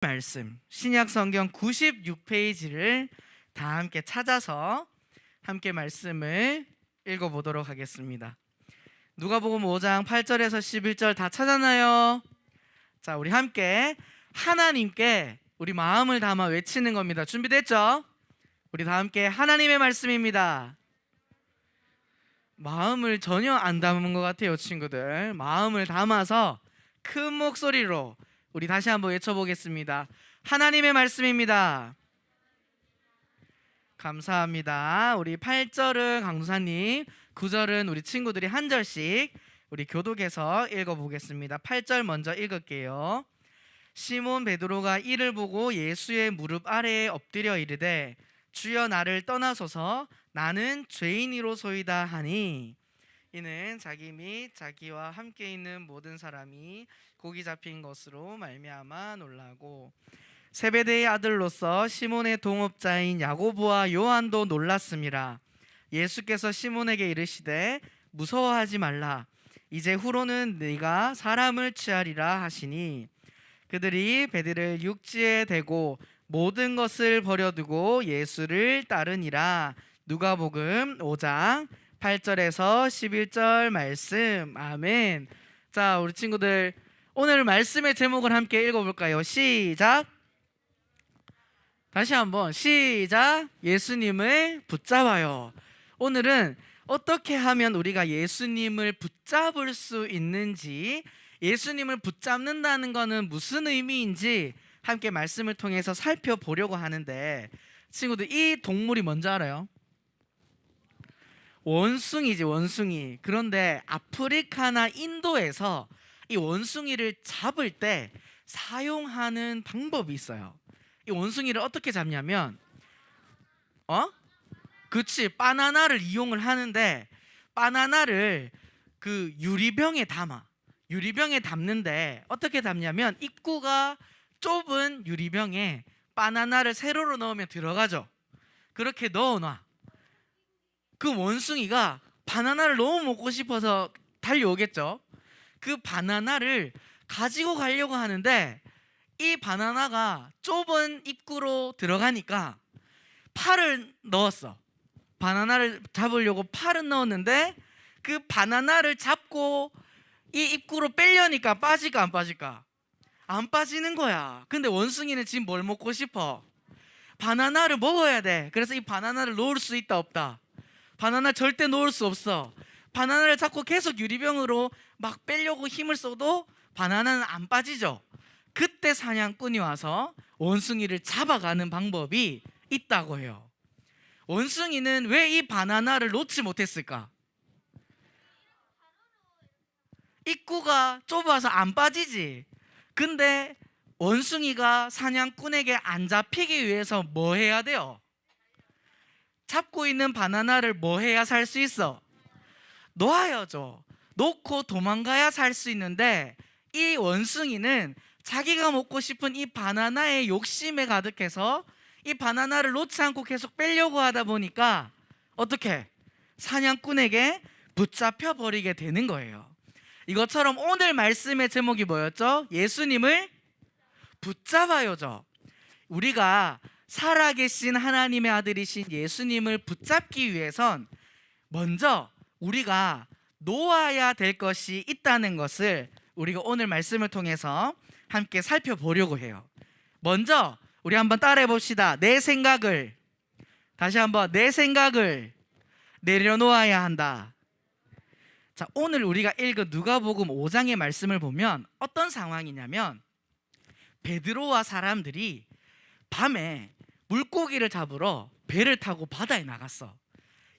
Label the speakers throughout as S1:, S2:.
S1: 말씀 신약 성경 96페이지를 다 함께 찾아서 함께 말씀을 읽어 보도록 하겠습니다. 누가복음 5장 8절에서 11절 다 찾았나요? 자, 우리 함께 하나님께 우리 마음을 담아 외치는 겁니다. 준비됐죠? 우리 다 함께 하나님의 말씀입니다. 마음을 전혀 안 담은 것 같아요, 친구들. 마음을 담아서 큰 목소리로 우리 다시 한번 외쳐보겠습니다. 하나님의 말씀입니다. 감사합니다. 우리 8절은 강도사님, 9절은 우리 친구들이 한 절씩 우리 교독해서 읽어보겠습니다. 8절 먼저 읽을게요. 시몬 베드로가 이를 보고 예수의 무릎 아래에 엎드려 이르되 주여 나를 떠나소서 나는 죄인이로소이다 하니 이는 자기 및 자기와 함께 있는 모든 사람이 고기 잡힌 것으로 말미암아 놀라고 세베대의 아들로서 시몬의 동업자인 야고보와 요한도 놀랐습니다. 예수께서 시몬에게 이르시되 무서워하지 말라. 이제 후로는 네가 사람을 취하리라 하시니 그들이 베드를 육지에 대고 모든 것을 버려두고 예수를 따르니라. 누가복음 5장 8절에서 11절 말씀. 아멘. 자 우리 친구들 오늘 말씀의 제목을 함께 읽어볼까요? 시작. 다시 한번 시작. 예수님을 붙잡아요. 오늘은 어떻게 하면 우리가 예수님을 붙잡을 수 있는지 예수님을 붙잡는다는 것은 무슨 의미인지 함께 말씀을 통해서 살펴보려고 하는데 친구들 이 동물이 뭔지 알아요? 원숭이지 원숭이. 그런데 아프리카나 인도에서 이 원숭이를 잡을 때 사용하는 방법이 있어요. 이 원숭이를 어떻게 잡냐면 어? 그치 바나나를 이용을 하는데 바나나를 그 유리병에 담아 유리병에 담는데 어떻게 담냐면 입구가 좁은 유리병에 바나나를 세로로 넣으면 들어가죠. 그렇게 넣어놔. 그 원숭이가 바나나를 너무 먹고 싶어서 달려오겠죠 그 바나나를 가지고 가려고 하는데 이 바나나가 좁은 입구로 들어가니까 팔을 넣었어. 바나나를 잡으려고 팔은 넣었는데 그 바나나를 잡고 이 입구로 빼려니까 빠질까 안 빠질까? 안 빠지는 거야. 근데 원숭이는 지금 뭘 먹고 싶어? 바나나를 먹어야 돼. 그래서 이 바나나를 놓을 수 있다 없다. 바나나 절대 놓을 수 없어. 바나나를 잡고 계속 유리병으로 막 빼려고 힘을 써도 바나나는 안 빠지죠. 그때 사냥꾼이 와서 원숭이를 잡아가는 방법이 있다고 해요. 원숭이는 왜 이 바나나를 놓지 못했을까? 입구가 좁아서 안 빠지지. 근데 원숭이가 사냥꾼에게 안 잡히기 위해서 뭐 해야 돼요? 잡고 있는 바나나를 뭐 해야 살 수 있어? 놓아야죠. 놓고 도망가야 살 수 있는데 이 원숭이는 자기가 먹고 싶은 이 바나나의 욕심에 가득해서 이 바나나를 놓지 않고 계속 빼려고 하다 보니까 어떻게 사냥꾼에게 붙잡혀 버리게 되는 거예요. 이것처럼 오늘 말씀의 제목이 뭐였죠? 예수님을 붙잡아요죠. 우리가 살아계신 하나님의 아들이신 예수님을 붙잡기 위해선 먼저 우리가 놓아야 될 것이 있다는 것을 우리가 오늘 말씀을 통해서 함께 살펴보려고 해요. 먼저 우리 한번 따라해 봅시다. 내 생각을 다시 한번 내 생각을 내려놓아야 한다. 자, 오늘 우리가 읽은 누가복음 5장의 말씀을 보면 어떤 상황이냐면 베드로와 사람들이 밤에 물고기를 잡으러 배를 타고 바다에 나갔어.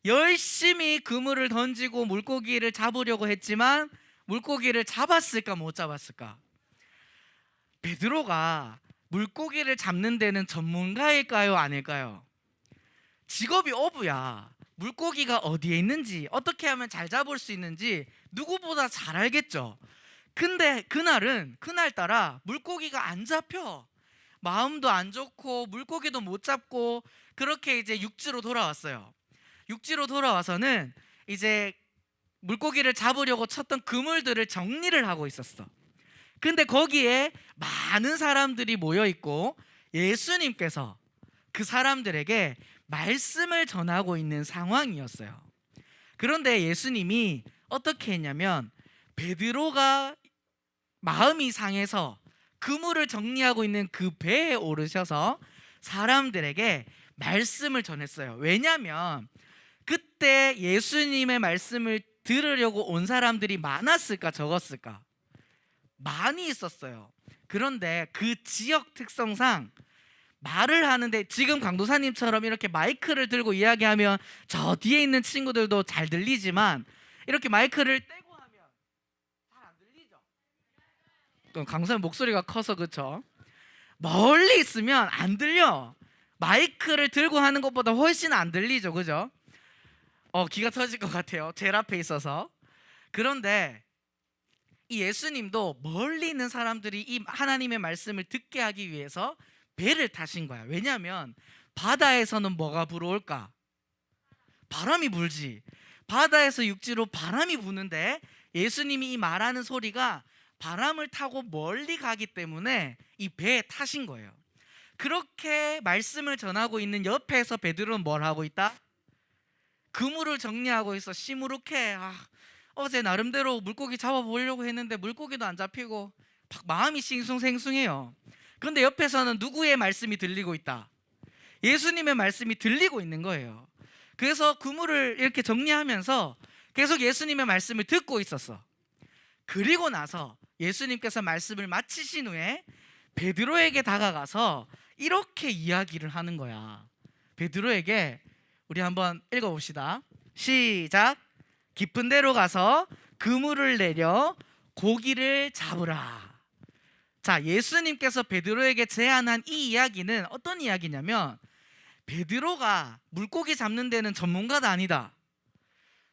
S1: 열심히 그물을 던지고 물고기를 잡으려고 했지만 물고기를 잡았을까 못 잡았을까? 베드로가 물고기를 잡는 데는 전문가일까요, 아닐까요? 직업이 어부야. 물고기가 어디에 있는지, 어떻게 하면 잘 잡을 수 있는지 누구보다 잘 알겠죠. 근데 그날은 그날따라 물고기가 안 잡혀. 마음도 안 좋고 물고기도 못 잡고 그렇게 이제 육지로 돌아왔어요. 육지로 돌아와서는 이제 물고기를 잡으려고 쳤던 그물들을 정리를 하고 있었어. 근데 거기에 많은 사람들이 모여 있고 예수님께서 그 사람들에게 말씀을 전하고 있는 상황이었어요. 그런데 예수님이 어떻게 했냐면 베드로가 마음이 상해서 그물을 정리하고 있는 그 배에 오르셔서 사람들에게 말씀을 전했어요. 왜냐하면 그때 예수님의 말씀을 들으려고 온 사람들이 많았을까 적었을까? 많이 있었어요. 그런데 그 지역 특성상 말을 하는데 지금 강도사님처럼 이렇게 마이크를 들고 이야기하면 저 뒤에 있는 친구들도 잘 들리지만 이렇게 마이크를 떼고 하면 잘 안 들리죠. 또 강도사님 목소리가 커서 그쵸? 멀리 있으면 안 들려. 마이크를 들고 하는 것보다 훨씬 안 들리죠, 그죠? 어 기가 터질 것 같아요. 제일 앞에 있어서. 그런데 이 예수님도 멀리 있는 사람들이 이 하나님의 말씀을 듣게 하기 위해서 배를 타신 거야. 왜냐하면 바다에서는 뭐가 불어올까? 바람이 불지. 바다에서 육지로 바람이 부는데 예수님이 이 말하는 소리가 바람을 타고 멀리 가기 때문에 이 배에 타신 거예요. 그렇게 말씀을 전하고 있는 옆에서 베드로는 뭘 하고 있다? 그물을 정리하고 있어 시무룩해. 아, 어제 나름대로 물고기 잡아보려고 했는데 물고기도 안 잡히고 막 마음이 싱숭생숭해요. 그런데 옆에서는 누구의 말씀이 들리고 있다? 예수님의 말씀이 들리고 있는 거예요. 그래서 그물을 이렇게 정리하면서 계속 예수님의 말씀을 듣고 있었어. 그리고 나서 예수님께서 말씀을 마치신 후에 베드로에게 다가가서 이렇게 이야기를 하는 거야. 베드로에게 우리 한번 읽어봅시다. 시작. 깊은 데로 가서 그물을 내려 고기를 잡으라. 자, 예수님께서 베드로에게 제안한 이 이야기는 어떤 이야기냐면 베드로가 물고기 잡는 데는 전문가가 아니다.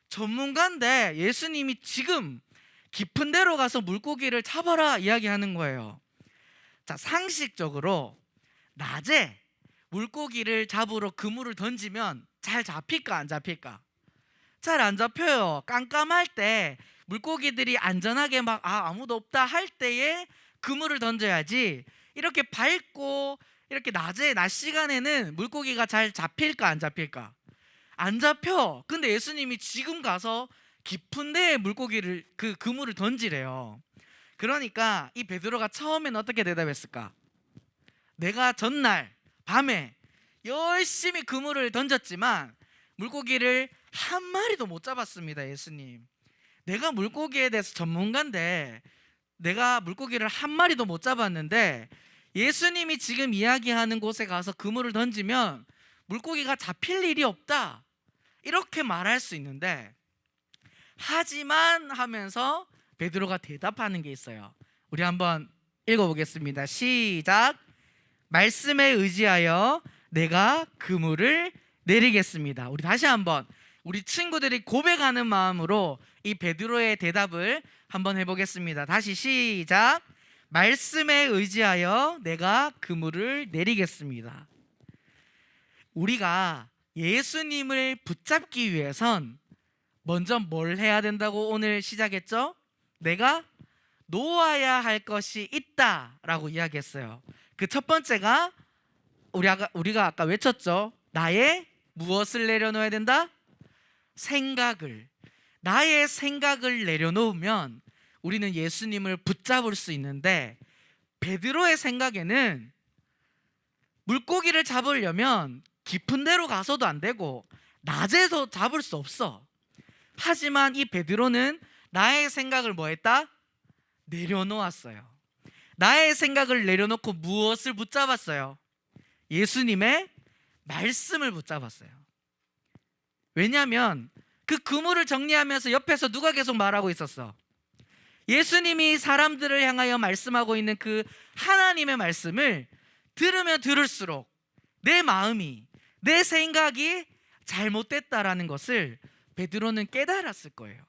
S1: 전문가인데 예수님이 지금 깊은 데로 가서 물고기를 잡아라 이야기하는 거예요. 자, 상식적으로 낮에 물고기를 잡으러 그물을 던지면 잘 잡힐까 안 잡힐까? 잘 안 잡혀요. 깜깜할 때 물고기들이 안전하게 막 아, 아무도 없다 할 때에 그물을 던져야지. 이렇게 밝고 이렇게 낮에 낮 시간에는 물고기가 잘 잡힐까 안 잡힐까? 안 잡혀. 근데 예수님이 지금 가서 깊은 데에 물고기를 그 그물을 던지래요. 그러니까 이 베드로가 처음엔 어떻게 대답했을까? 내가 전날 밤에 열심히 그물을 던졌지만 물고기를 한 마리도 못 잡았습니다, 예수님. 내가 물고기에 대해서 전문가인데 내가 물고기를 한 마리도 못 잡았는데 예수님이 지금 이야기하는 곳에 가서 그물을 던지면 물고기가 잡힐 일이 없다. 이렇게 말할 수 있는데 하지만 하면서 베드로가 대답하는 게 있어요. 우리 한번 읽어 보겠습니다. 시작. 말씀에 의지하여 내가 그물을 내리겠습니다. 우리 다시 한번 우리 친구들이 고백하는 마음으로 이 베드로의 대답을 한번 해보겠습니다. 다시 시작. 말씀에 의지하여 내가 그물을 내리겠습니다. 우리가 예수님을 붙잡기 위해선 먼저 뭘 해야 된다고 오늘 시작했죠? 내가 놓아야 할 것이 있다라고 이야기했어요. 그 첫 번째가 우리 아까 우리가 아까 외쳤죠. 나의 무엇을 내려놓아야 된다? 생각을 나의 생각을 내려놓으면 우리는 예수님을 붙잡을 수 있는데 베드로의 생각에는 물고기를 잡으려면 깊은 데로 가서도 안 되고 낮에서 잡을 수 없어. 하지만 이 베드로는 나의 생각을 뭐 했다? 내려놓았어요. 나의 생각을 내려놓고 무엇을 붙잡았어요? 예수님의 말씀을 붙잡았어요. 왜냐하면 그 그물을 정리하면서 옆에서 누가 계속 말하고 있었어? 예수님이 사람들을 향하여 말씀하고 있는 그 하나님의 말씀을 들으면 들을수록 내 마음이 내 생각이 잘못됐다라는 것을 베드로는 깨달았을 거예요.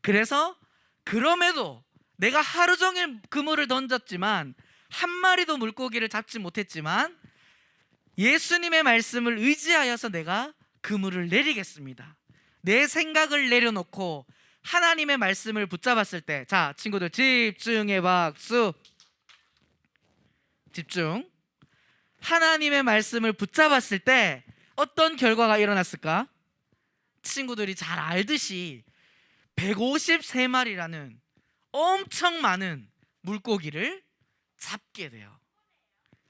S1: 그래서 그럼에도 내가 하루 종일 그물을 던졌지만 한 마리도 물고기를 잡지 못했지만 예수님의 말씀을 의지하여서 내가 그물을 내리겠습니다. 내 생각을 내려놓고 하나님의 말씀을 붙잡았을 때, 자, 친구들 집중해 박수. 집중. 하나님의 말씀을 붙잡았을 때 어떤 결과가 일어났을까? 친구들이 잘 알듯이 153마리라는 엄청 많은 물고기를 잡게 돼요.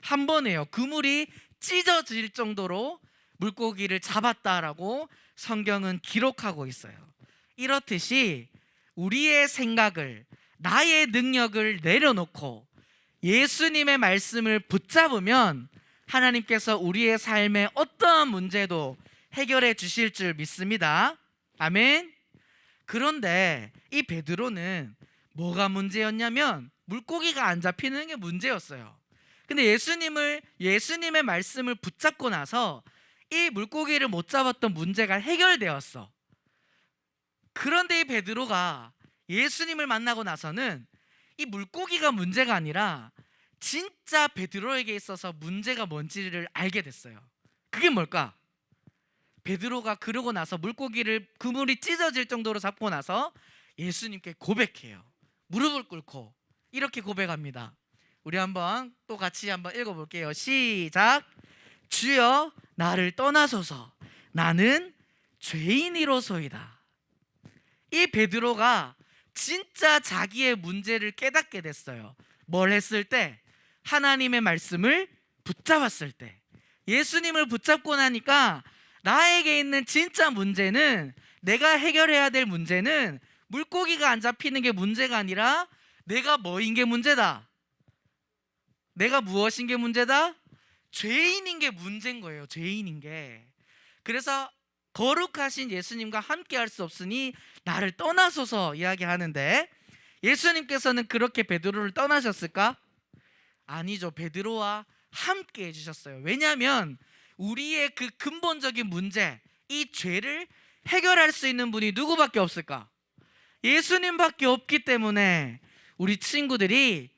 S1: 한 번에요. 그물이 찢어질 정도로 물고기를 잡았다라고 성경은 기록하고 있어요. 이렇듯이 우리의 생각을 나의 능력을 내려놓고 예수님의 말씀을 붙잡으면 하나님께서 우리의 삶의 어떠한 문제도 해결해 주실 줄 믿습니다. 아멘. 그런데 이 베드로는 뭐가 문제였냐면 물고기가 안 잡히는 게 문제였어요. 근데 예수님을 예수님의 말씀을 붙잡고 나서 이 물고기를 못 잡았던 문제가 해결되었어. 그런데 이 베드로가 예수님을 만나고 나서는 이 물고기가 문제가 아니라 진짜 베드로에게 있어서 문제가 뭔지를 알게 됐어요. 그게 뭘까? 베드로가 그러고 나서 물고기를 그물이 찢어질 정도로 잡고 나서 예수님께 고백해요. 무릎을 꿇고 이렇게 고백합니다. 우리 한번 또 같이 한번 읽어볼게요. 시작. 주여 나를 떠나소서. 나는 죄인이로소이다. 이 베드로가 진짜 자기의 문제를 깨닫게 됐어요. 뭘 했을 때? 하나님의 말씀을 붙잡았을 때. 예수님을 붙잡고 나니까 나에게 있는 진짜 문제는 내가 해결해야 될 문제는 물고기가 안 잡히는 게 문제가 아니라 내가 뭐인 게 문제다. 내가 무엇인 게 문제다? 죄인인 게 문제인 거예요. 죄인인 게. 그래서 거룩하신 예수님과 함께 할 수 없으니 나를 떠나소서 이야기하는데 예수님께서는 그렇게 베드로를 떠나셨을까? 아니죠. 베드로와 함께 해 주셨어요. 왜냐하면 우리의 그 근본적인 문제, 이 죄를 해결할 수 있는 분이 누구밖에 없을까? 예수님밖에 없기 때문에 우리 친구들이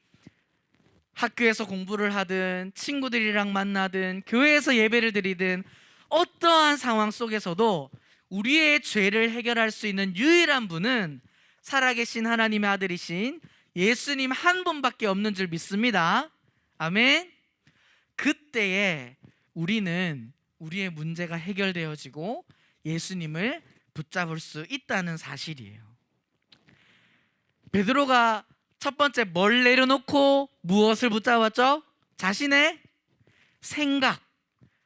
S1: 학교에서 공부를 하든 친구들이랑 만나든 교회에서 예배를 드리든 어떠한 상황 속에서도 우리의 죄를 해결할 수 있는 유일한 분은 살아계신 하나님의 아들이신 예수님 한 분밖에 없는 줄 믿습니다. 아멘. 그때에 우리는 우리의 문제가 해결되어지고 예수님을 붙잡을 수 있다는 사실이에요. 베드로가 첫 번째 뭘 내려놓고 무엇을 붙잡았죠? 자신의 생각,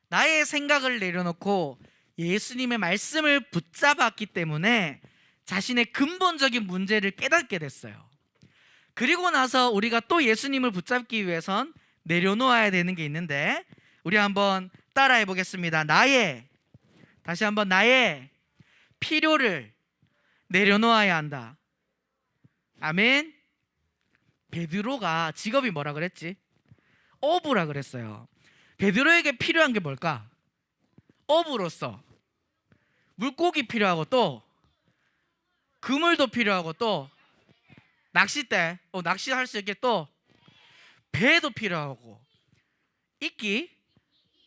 S1: 나의 생각을 내려놓고 예수님의 말씀을 붙잡았기 때문에 자신의 근본적인 문제를 깨닫게 됐어요. 그리고 나서 우리가 또 예수님을 붙잡기 위해선 내려놓아야 되는 게 있는데 우리 한번 따라해 보겠습니다. 나의 다시 한번 나의 필요를 내려놓아야 한다. 아멘. 베드로가 직업이 뭐라 그랬지? 어부라 그랬어요. 베드로에게 필요한 게 뭘까? 어부로서 물고기 필요하고 또 그물도 필요하고 또 낚싯대, 어, 낚시할 수 있게 또 배도 필요하고 이끼,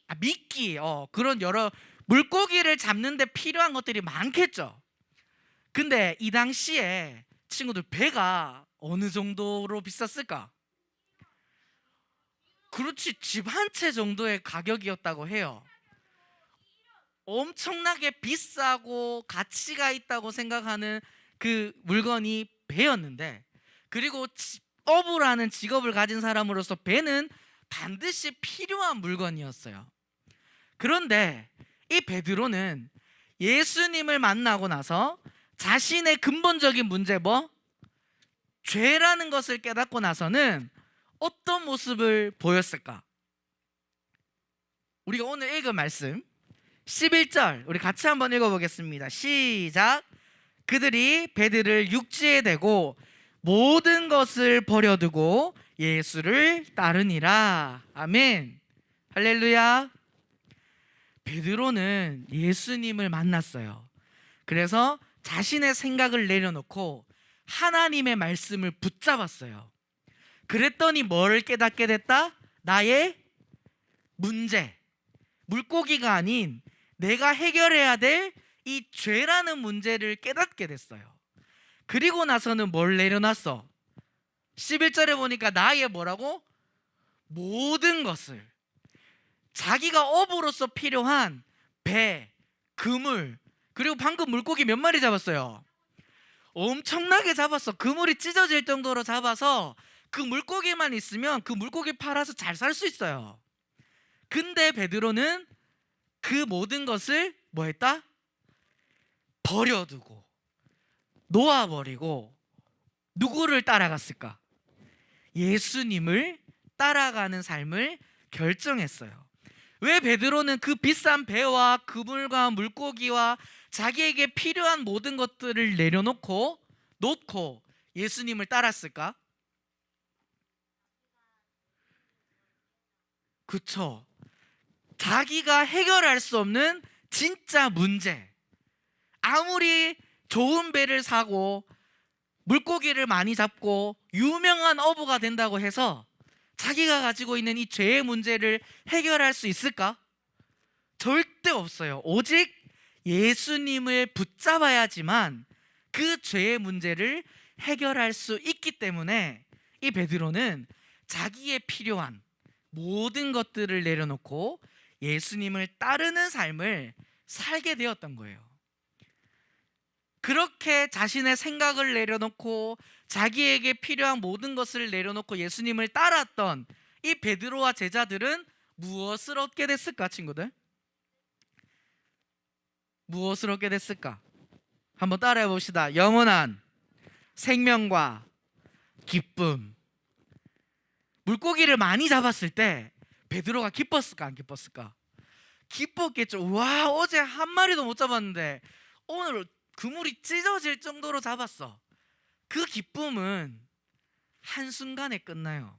S1: 아, 미끼, 어, 그런 여러 물고기를 잡는데 필요한 것들이 많겠죠. 근데 이 당시에 친구들 배가 어느 정도로 비쌌을까? 그렇지 집 한 채 정도의 가격이었다고 해요. 엄청나게 비싸고 가치가 있다고 생각하는 그 물건이 배였는데 그리고 지- 어부라는 직업을 가진 사람으로서 배는 반드시 필요한 물건이었어요. 그런데 이 베드로는 예수님을 만나고 나서 자신의 근본적인 문제 뭐 죄라는 것을 깨닫고 나서는 어떤 모습을 보였을까? 우리가 오늘 읽은 말씀 11절 우리 같이 한번 읽어보겠습니다. 시작. 그들이 배들을 육지에 대고 모든 것을 버려두고 예수를 따르니라. 아멘. 할렐루야. 베드로는 예수님을 만났어요. 그래서 자신의 생각을 내려놓고 하나님의 말씀을 붙잡았어요. 그랬더니 뭐를 깨닫게 됐다? 나의 문제. 물고기가 아닌 내가 해결해야 될 이 죄라는 문제를 깨닫게 됐어요. 그리고 나서는 뭘 내려놨어? 11절에 보니까 나의 뭐라고? 모든 것을 자기가 업으로서 필요한 배, 그물, 그리고 방금 물고기 몇 마리 잡았어요? 엄청나게 잡았어. 그물이 찢어질 정도로 잡아서 그 물고기만 있으면 그 물고기 팔아서 잘 살 수 있어요. 근데 베드로는 그 모든 것을 뭐 했다? 버려두고 놓아버리고 누구를 따라갔을까? 예수님을 따라가는 삶을 결정했어요. 왜 베드로는 그 비싼 배와 그물과 물고기와 자기에게 필요한 모든 것들을 내려놓고 놓고 예수님을 따랐을까? 그쵸. 자기가 해결할 수 없는 진짜 문제. 아무리 좋은 배를 사고 물고기를 많이 잡고 유명한 어부가 된다고 해서 자기가 가지고 있는 이 죄의 문제를 해결할 수 있을까? 절대 없어요. 오직 예수님을 붙잡아야지만 그 죄의 문제를 해결할 수 있기 때문에 이 베드로는 자기의 필요한 모든 것들을 내려놓고 예수님을 따르는 삶을 살게 되었던 거예요. 그렇게 자신의 생각을 내려놓고 자기에게 필요한 모든 것을 내려놓고 예수님을 따랐던 이 베드로와 제자들은 무엇을 얻게 됐을까, 친구들? 무엇을 얻게 됐을까? 한번 따라해 봅시다. 영원한 생명과 기쁨. 물고기를 많이 잡았을 때 베드로가 기뻤을까 안 기뻤을까? 기뻤겠죠. 와 어제 한 마리도 못 잡았는데 오늘 그물이 찢어질 정도로 잡았어. 그 기쁨은 한 순간에 끝나요.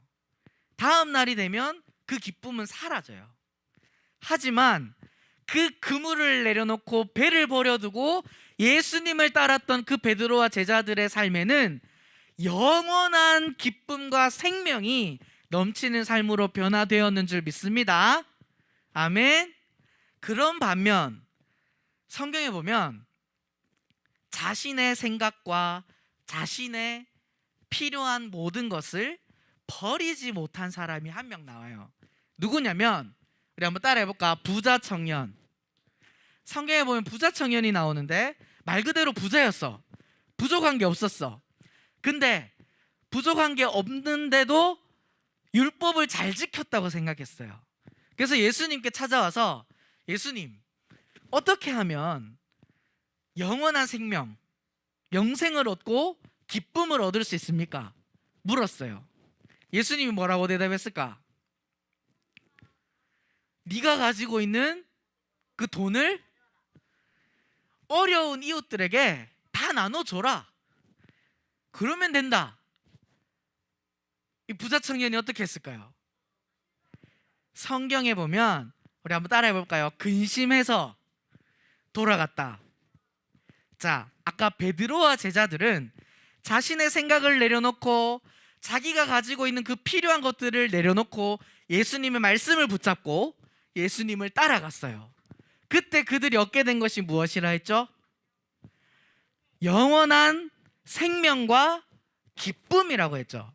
S1: 다음 날이 되면 그 기쁨은 사라져요. 하지만 그 그물을 내려놓고 배를 버려두고 예수님을 따랐던 그 베드로와 제자들의 삶에는 영원한 기쁨과 생명이 넘치는 삶으로 변화되었는 줄 믿습니다. 아멘. 그런 반면 성경에 보면 자신의 생각과 자신의 필요한 모든 것을 버리지 못한 사람이 한 명 나와요. 누구냐면 우리 한번 따라해 볼까? 부자 청년. 성경에 보면 부자 청년이 나오는데 말 그대로 부자였어. 부족한 게 없었어. 근데 부족한 게 없는데도 율법을 잘 지켰다고 생각했어요. 그래서 예수님께 찾아와서 예수님, 어떻게 하면 영원한 생명, 영생을 얻고 기쁨을 얻을 수 있습니까? 물었어요. 예수님이 뭐라고 대답했을까? 네가 가지고 있는 그 돈을 어려운 이웃들에게 다 나눠줘라. 그러면 된다. 이 부자 청년이 어떻게 했을까요? 성경에 보면 우리 한번 따라해 볼까요? 근심해서 돌아갔다. 자, 아까 베드로와 제자들은 자신의 생각을 내려놓고 자기가 가지고 있는 그 필요한 것들을 내려놓고 예수님의 말씀을 붙잡고 예수님을 따라갔어요. 그때 그들이 얻게 된 것이 무엇이라 했죠? 영원한 생명과 기쁨이라고 했죠.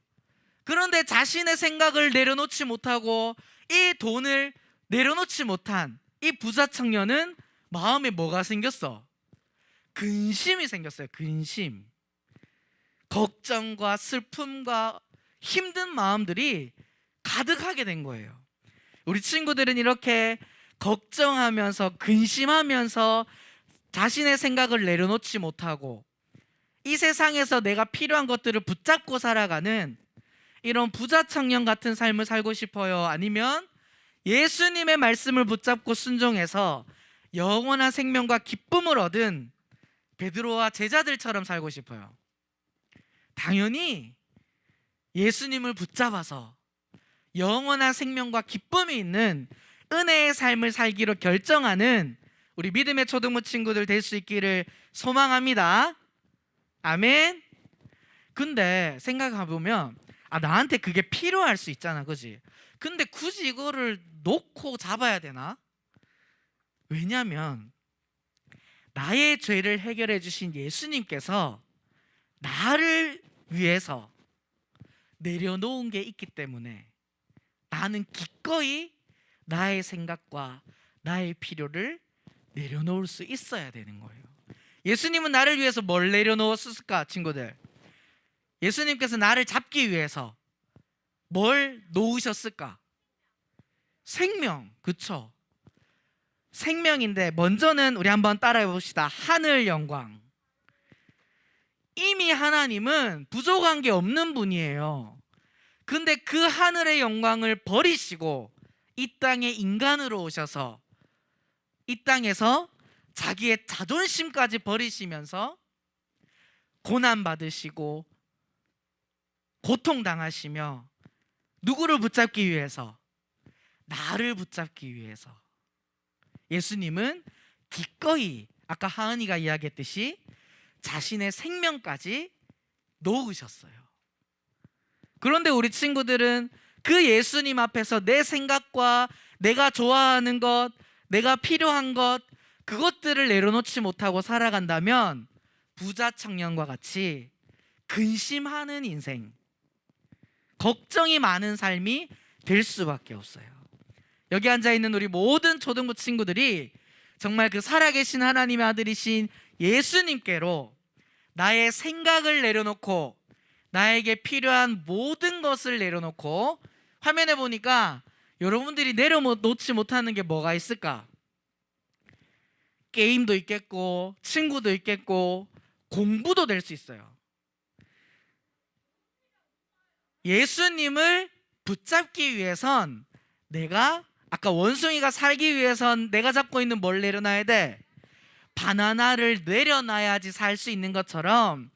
S1: 그런데 자신의 생각을 내려놓지 못하고 이 돈을 내려놓지 못한 이 부자 청년은 마음에 뭐가 생겼어? 근심이 생겼어요. 근심. 걱정과 슬픔과 힘든 마음들이 가득하게 된 거예요. 우리 친구들은 이렇게 걱정하면서 근심하면서 자신의 생각을 내려놓지 못하고 이 세상에서 내가 필요한 것들을 붙잡고 살아가는 이런 부자 청년 같은 삶을 살고 싶어요? 아니면 예수님의 말씀을 붙잡고 순종해서 영원한 생명과 기쁨을 얻은 베드로와 제자들처럼 살고 싶어요. 당연히 예수님을 붙잡아서 영원한 생명과 기쁨이 있는 은혜의 삶을 살기로 결정하는 우리 믿음의 초등부 친구들 될 수 있기를 소망합니다. 아멘. 근데 생각해 보면 아 나한테 그게 필요할 수 있잖아, 그지? 근데 굳이 이거를 놓고 잡아야 되나? 왜냐하면 나의 죄를 해결해 주신 예수님께서 나를 위해서 내려놓은 게 있기 때문에 나는 기꺼이 나의 생각과 나의 필요를 내려놓을 수 있어야 되는 거예요. 예수님은 나를 위해서 뭘 내려놓았을까, 친구들? 예수님께서 나를 잡기 위해서 뭘 놓으셨을까? 생명, 그쵸? 생명인데 먼저는 우리 한번 따라해 봅시다. 하늘 영광. 이미 하나님은 부족한 게 없는 분이에요. 근데 그 하늘의 영광을 버리시고 이 땅에 인간으로 오셔서 이 땅에서 자기의 자존심까지 버리시면서 고난 받으시고 고통 당하시며 누구를 붙잡기 위해서 나를 붙잡기 위해서 예수님은 기꺼이 아까 하은이가 이야기했듯이 자신의 생명까지 놓으셨어요. 그런데 우리 친구들은 그 예수님 앞에서 내 생각과 내가 좋아하는 것, 내가 필요한 것, 그것들을 내려놓지 못하고 살아간다면 부자 청년과 같이 근심하는 인생, 걱정이 많은 삶이 될 수밖에 없어요. 여기 앉아 있는 우리 모든 초등부 친구들이 정말 그 살아계신 하나님의 아들이신 예수님께로 나의 생각을 내려놓고 나에게 필요한 모든 것을 내려놓고 화면에 보니까 여러분들이 내려놓지 못하는 게 뭐가 있을까? 게임도 있겠고 친구도 있겠고 공부도 될 수 있어요. 예수님을 붙잡기 위해선 내가 아까 원숭이가 살기 위해선 내가 잡고 있는 뭘 내려놔야 돼? 바나나를 내려놔야지 살 수 있는 것처럼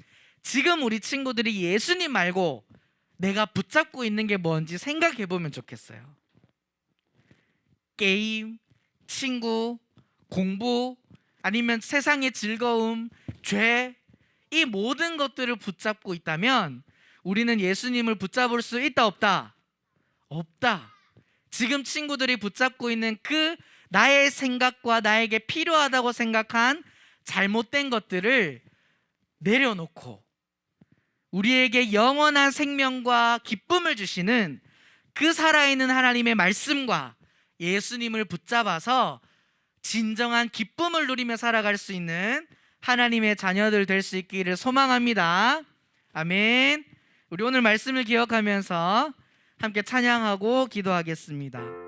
S1: 지금 우리 친구들이 예수님 말고 내가 붙잡고 있는 게 뭔지 생각해 보면 좋겠어요. 게임, 친구, 공부, 아니면 세상의 즐거움, 죄, 이 모든 것들을 붙잡고 있다면 우리는 예수님을 붙잡을 수 있다 없다? 없다. 지금 친구들이 붙잡고 있는 그 나의 생각과 나에게 필요하다고 생각한 잘못된 것들을 내려놓고 우리에게 영원한 생명과 기쁨을 주시는 그 살아있는 하나님의 말씀과 예수님을 붙잡아서 진정한 기쁨을 누리며 살아갈 수 있는 하나님의 자녀들 될 수 있기를 소망합니다. 아멘. 우리 오늘 말씀을 기억하면서 함께 찬양하고 기도하겠습니다.